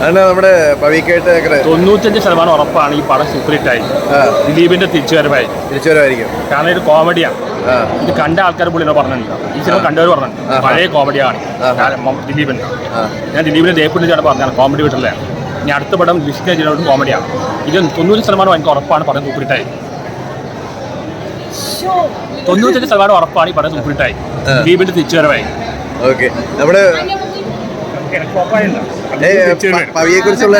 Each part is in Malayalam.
നമ്മുടെ തൊണ്ണൂറ്റഞ്ച് ശതമാനം ഉറപ്പാണ് ഈ പടം സൂപ്പർ ഹിറ്റ് ആയി. ദിലീപിന്റെ തിരിച്ചുവരവായി. തിരിച്ചുവരവായിരിക്കും. കാരണം ഇത് കോമഡിയാണ് ഇത് കണ്ട ആൾക്കാർ പുള്ളിനെ പറഞ്ഞിട്ടുണ്ട്. ഈ സിനിമ കണ്ടവർ പറഞ്ഞിട്ടുണ്ട്. പഴയ കോമഡിയാണ്. ദിലീപിന്റെ. ഞാൻ ദിലീപിന്റെ ദേപ്പിന്റെ ചേട്ടൻ പറഞ്ഞാണ് കോമഡി വീട്ടിലെ ഇനി അടുത്ത പടം ലിസ്റ്റ് ചെയ്തോട്ടും കോമഡിയാണ് ഇത് തൊണ്ണൂറ് ശതമാനം എനിക്ക് ഉറപ്പാണ് പടം സൂപ്പർ ഹിറ്റായി തൊണ്ണൂറ്റഞ്ച് ശതമാനം ഉറപ്പാണ് ഈ പടം സൂപ്പർ ഹിറ്റായി ആയി. ദിലീപിന്റെ തിരിച്ചുവരവായി. ഓക്കെ. നമ്മുടെ പവിയെ കുറിച്ചുള്ള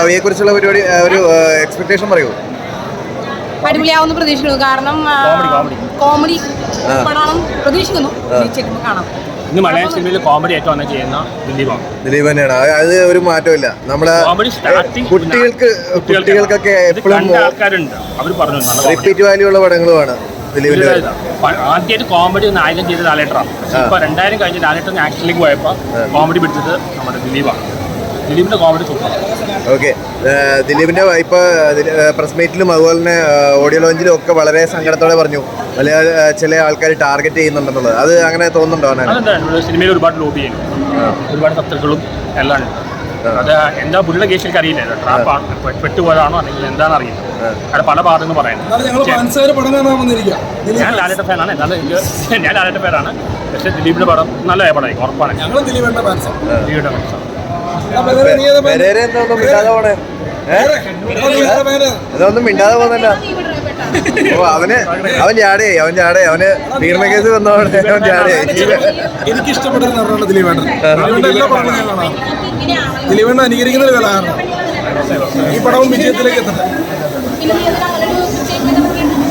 പവിയെ പരിപാടി ഒരു എക്സ്പെക്ടേഷൻ പറയൂ. അടിപൊളിയാവുന്ന പ്രതീക്ഷിക്കുന്നു. കാരണം കോമഡി, പ്രതീക്ഷിക്കുന്നു. കാണാം ഇന്ന് മലയാള സിനിമയിൽ കോമഡി ഏറ്റവും വന്ന ചെയ്യുന്ന ദിലീപാണ് ദിലീപ് തന്നെയാണ്. അത് ഒരു മാറ്റമില്ല നമ്മളെ കോമഡി സ്റ്റാർട്ടിങ് കുട്ടികൾക്ക് കുട്ടികൾക്കൊക്കെ എപ്പോഴും കണ്ട അവർ പറഞ്ഞു റിപ്പീറ്റ് വാല്യൂ ഉള്ള പടങ്ങളുമാണ്. ആദ്യമായിട്ട് കോമഡി ഒന്ന് ആയിരം ചെയ്ത ലാലേട്ടറാണ് ഇപ്പൊ രണ്ടായിരം കഴിഞ്ഞ് ലാലേട്ടൻ ആക്ഷനിലേക്ക് പോയപ്പോ കോമഡി പിടിച്ചത് നമ്മുടെ ദിലീപാണ്. ദിലീപിന്റെ കോമഡി സൂപ്പർ ഓക്കെ. ദിലീപിന്റെ ഇപ്പൊ പ്രസ് മീറ്റിലും അതുപോലെ തന്നെ ഓഡിയോ ലോഞ്ചിലും ഒക്കെ വളരെ സങ്കടത്തോടെ പറഞ്ഞു. മലയാള ചില ആൾക്കാർ ടാർഗറ്റ് ചെയ്യുന്നുണ്ടെന്നുള്ളത്. അത് അങ്ങനെ തോന്നുന്നുണ്ടോ അങ്ങനെ? സിനിമയിൽ ഒരുപാട് ലോബി ചെയ്യുന്നു. ഒരുപാട് ശത്രുക്കളും എല്ലാം ഉണ്ട്. അത് എന്താ പുള്ളിയുടെ കേസിൽ എനിക്ക് അറിയില്ല ട്രാപ്പാണ് പെട്ടുപോയതാണോ അല്ലെങ്കിൽ എന്താണെന്ന് അറിയില്ല. അവിടെ പല ഭാഗത്തുനിന്ന് പറയുന്നത്. ഞാൻ ലാലേട്ട ഫാനാണ് എന്നാലും എനിക്ക് ഞാൻ ലാലേട്ട ഫാനാണ് പക്ഷേ ദിലീപിന്റെ പടം നല്ല പടമായി ഉറപ്പാണ്. ദിലീപിന്റെ ഇതൊന്നും മിണ്ടാതെ പോകുന്നില്ല. ഓ അവന് അവൻ ചാടേ അവൻ ചാടേ അവന് പീഡന കേസ് വന്നോടെ അവൻ ചാടേ. എനിക്ക് ഇഷ്ടപ്പെട്ട ഒരു നടനാണ് ദിലീപേണ്ടൻ ദിലീപേണ്ട എല്ലാ പടവും ഞാൻ കാണാം. ദിലീപേണ്ട അനുകരിക്കുന്ന ഒരു കലാകാരനാണ്. ഈ പടവും വിജയത്തിലേക്ക് എത്തട്ടെ.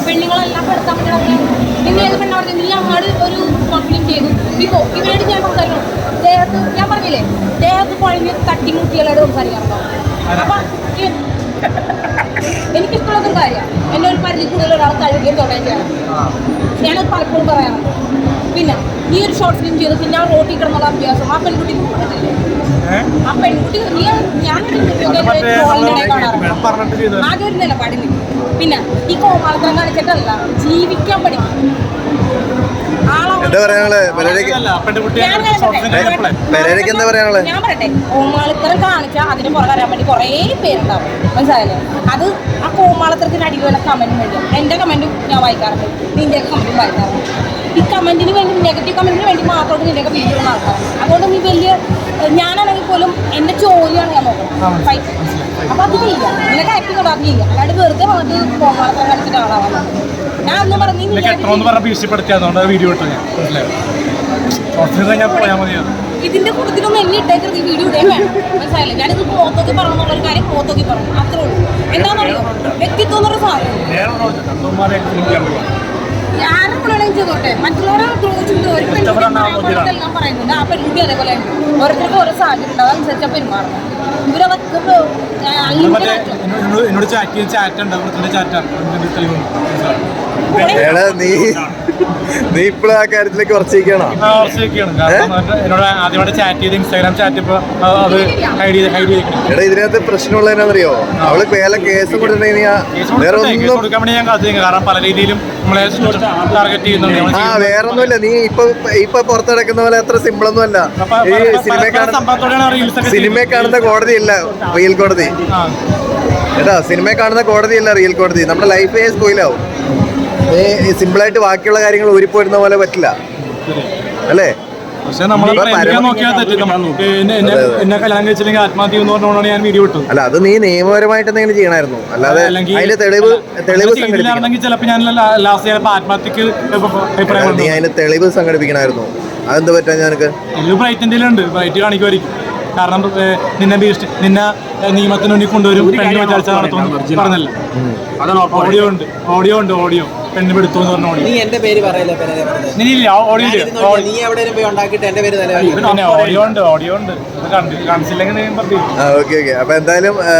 പെണ്ണുങ്ങളെല്ലാം പെടുത്താൻ പറ്റണം പിന്നെ ഏത് പെണ്ണ പറഞ്ഞു നീ അങ്ങോട്ട് ഒരു ഫിലിം ചെയ്തു. ഇപ്പോ ഇവരോട് ഞാൻ സംസാരിക്കണം ദേഹത്ത് ഞാൻ പറഞ്ഞില്ലേ ദേഹത്ത് കുഴഞ്ഞ് തട്ടിമുട്ടികളോട് സംസാരിക്കാറുണ്ടോ അപ്പൊ എനിക്കിഷ്ടമുള്ളതൊരു കാര്യമാണ് എന്റെ ഒരു പരിധി കൂടുതൽ ഒരാൾ കഴുകുകയും തുടങ്ങുകയും ഞാനത് പലപ്പോഴും പറയാറുണ്ട്. പിന്നെ നീ ഒരു ഷോർട്ട് ഫിലിം ചെയ്ത് പിന്നെ ആ റോട്ടിൽ കിടന്നുള്ള അഭ്യാസം. ആ പെൺകുട്ടി പറഞ്ഞിട്ടില്ലേ ആ പെൺകുട്ടി നീ ഞാൻ ഒരു നിലപാടിൽ പിന്നെ ഈ കോമാളിത്തരം കാണിച്ചിട്ടല്ല ജീവിക്കാൻ പഠിക്കും. എന്താ പറയാനുള്ളത് പെരേരയ്ക്ക് ഞാൻ പറയട്ടെ, പെരേരയ്ക്ക് എന്താ പറയാനുള്ളത് ഞാൻ പറയട്ടെ കോമാളിത്തരം കാണിച്ചാൽ അതിന് പുറകെ വരാൻ വേണ്ടി കുറേ പേരുണ്ടാവും. മനസ്സിലായില്ലേ? അത് ആ കോമാളിത്തരത്തിന് വല്ല കമന്റ് വേണ്ടി എന്റെ കമന്റും ഞാൻ വായിക്കാറുണ്ട്. നിന്റെ കമന്റും വായിക്കാറുണ്ട്. ഈ കമന്റിന് വേണ്ടി നെഗറ്റീവ് കമന്റിന് വേണ്ടി നിന്നെയൊക്കെ വീഡിയോ ആൾക്കാരാണ്. അതുകൊണ്ട് നീ വലിയ ഞാനാണെങ്കിൽ പോലും എന്റെ ജോലിയാണ് ഞാൻ നോക്കുന്നത്. ഫൈറ്റ് അപ്പൊ അത് ചെയ്യാം. നിനക്ക് ആക്ടിങ് അത് ചെയ്യാം അല്ലാണ്ട് വെറുതെ വന്നിട്ട് കോമാളിത്തരം കളിച്ചിട്ട് ആളാവാൻ ഞാൻ പറഞ്ഞു ഇതിന്റെ കൂട്ടത്തിലൊന്നും എന്നെ ഇട്ടേക്കരുത്. ഈ വീഡിയോ ഇടേ വേണം. മനസ്സിലായില്ല? ഞാനിത് പോത്തോക്കി പറഞ്ഞു ഒരു കാര്യം പോത്തോക്കി പറഞ്ഞു അത്രേ ഉള്ളൂ. എന്താണെന്നറിയോ? വ്യക്തിത്വം എന്നൊരു സാധനം ആരും വേണമെങ്കിൽ ചെയ്തോട്ടെ. മറ്റുള്ളവരെ ചോദിച്ചിട്ട് ഒരു പെൺകുട്ടി എല്ലാം പറയുന്നുണ്ട്. ആ പെൺകുട്ടി അതേപോലെ ഓരോരുത്തർക്കും ഓരോ സാഹചര്യം ഉണ്ട്. അതനുസരിച്ചാണ് പെരുമാറുന്നത്. ഇവരവർക്ക് എന്നോട് ചാറ്റ് ചെയ്ത് ചാറ്റ് ഉണ്ട് വൃത്തിന്റെ ചാറ്റാണ് തെളിവുണ്ട് എടാ നീ നീ ഇപ്പോഴും ആ കാര്യത്തിലേക്ക് ഉറച്ചിരിക്കണോ? എന്നോട് ആദ്യമായിട്ട് ചാറ്റ് ചെയ്ത് ഇൻസ്റ്റാഗ്രാം ചാറ്റ് അത് ഹൈഡ് ചെയ്ത് ഹൈഡ് ചെയ്ത് എടാ ഇതിനകത്ത് പ്രശ്നമുള്ള അവൾ വേല കേസ് കൊടുത്തിട്ടുണ്ടെങ്കിൽ വേറെ ഒന്നും കൊടുക്കാൻ വേണ്ടി ഞാൻ കാത്തിരിക്കും കാരണം പല രീതിയിലും നമ്മളെ ടാർഗറ്റ് ചെയ്യുന്നുണ്ട്. ആ വേറെ ഒന്നുമില്ല നീ ഇപ്പൊ ഇപ്പൊ പുറത്തിടക്കുന്ന പോലെ അത്ര സിമ്പിൾ ഒന്നും അല്ല ഈ പല- സിനിമ പല കാണുന്ന കോടതി സിനിമ കാണുന്ന കോടതിയില്ല റിയൽ കോടതി. കേട്ടോ സിനിമ കാണുന്ന കോടതിയല്ല റിയൽ കോടതി. നമ്മുടെ ലൈഫേ സ്പോയിലാവും സിമ്പിളായിട്ട് ബാക്കിയുള്ള കാര്യങ്ങൾ ഊരിപ്പോരുന്ന പോലെ പറ്റില്ല. അല്ലേ? അല്ല അത് നീ നിയമപരമായിട്ട് എന്തെങ്കിലും ചെയ്യണമായിരുന്നു. അല്ലാതെ അതിന്റെ തെളിവ് തെളിവ് നീ അതിന്റെ തെളിവ് സംഘടിപ്പിക്കണമായിരുന്നു. അതെന്ത് പറ്റാ ഞാനൊക്കെ എല്ലാം ബ്രൈറ്റിന്റെ ഉണ്ട് ബ്രൈറ്റ് കാണിക്കുമായിരിക്കും. കാരണം നിന്നെ ഭീഷണി നിന്നെ നിയമത്തിനുണ്ടി കൊണ്ടുവരും പെണ്ണ് കാര്യം വിചാരിച്ച ഉറപ്പാണ്, നടത്തും virgin പറഞ്ഞല്ലോ? ഓഡിയോ ഉണ്ട് ഓഡിയോ ഉണ്ട് ഓഡിയോ. പെണ്ണ് പെടുത്തു എന്ന് പറഞ്ഞ ഓഡിയോ നീ എന്റെ പേര് പറയല്ലേ പറഞ്ഞത്. ഇല്ല. ഓഡിയോ ഇല്ല നീ എവിടെയും പോയി ഉണ്ടാക്കിയിട്ട് എന്റെ പേര് തലവാടി പിന്നെ ഓഡിയോ ഉണ്ട് ഓഡിയോ ഉണ്ട്. ഇത് കണ്ടി കാണിച്ചില്ലെങ്കിൽ നീ പറഞ്ഞു ഓക്കെ ഓക്കെ. അപ്പൊ എന്തായാലും ആ,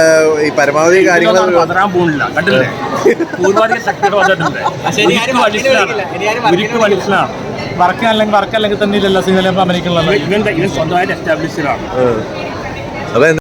ഈ പരമാവധി കാര്യങ്ങൾ പതറാൻ പോകുന്നില്ല. കണ്ടില്ലേ? ശക്തിയുടെ വന്നിട്ടുണ്ട്. പക്ഷേ ഇനി ആരും വർക്കിന് വിളിക്കില്ല. ഇനി ആരും വർക്കിന് ഒരിക്കൽ മനസ്സിലാണ് വർക്ക് അല്ലെങ്കിൽ വർക്ക് അല്ലെങ്കിൽ തന്നെ ഇല്ലല്ലോ ഇവൻ സ്വന്തമായിട്ട് എസ്റ്റാബ്ലിഷ്ഡാണ് അപ്പൊ